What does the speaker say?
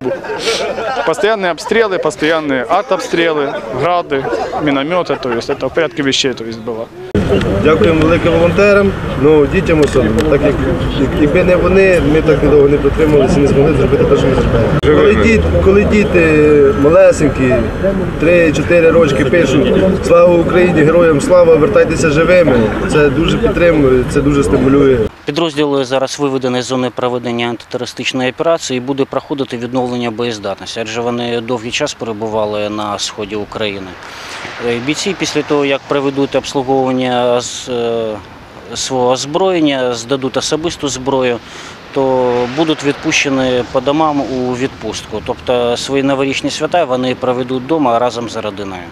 Постоянные обстрелы, постоянные артобстрелы, грады, минометы, то есть это в порядке вещей то есть было. Дякуємо великим волонтерам, ну дітям особливо. Так як якби не вони, ми так довго не протрималися і не змогли зробити те, що ми зробили. Коли, діт, коли діти малесенькі, 3-4 рочки пишуть Слава Україні, героям слава, вертайтеся живими. Це дуже підтримує, це дуже стимулює. Підрозділ зараз виведений з зони проведення антитерористичної операції і буде проходити відновлення боєздатності, адже вони довгий час перебували на сході України. Е, Бійці після того, як проведуть обслуговування з е, свого озброєння, здадуть особисту зброю, то будуть відпущені по домам у відпустку. Тобто свої новорічні свята вони проведуть вдома разом з родиною.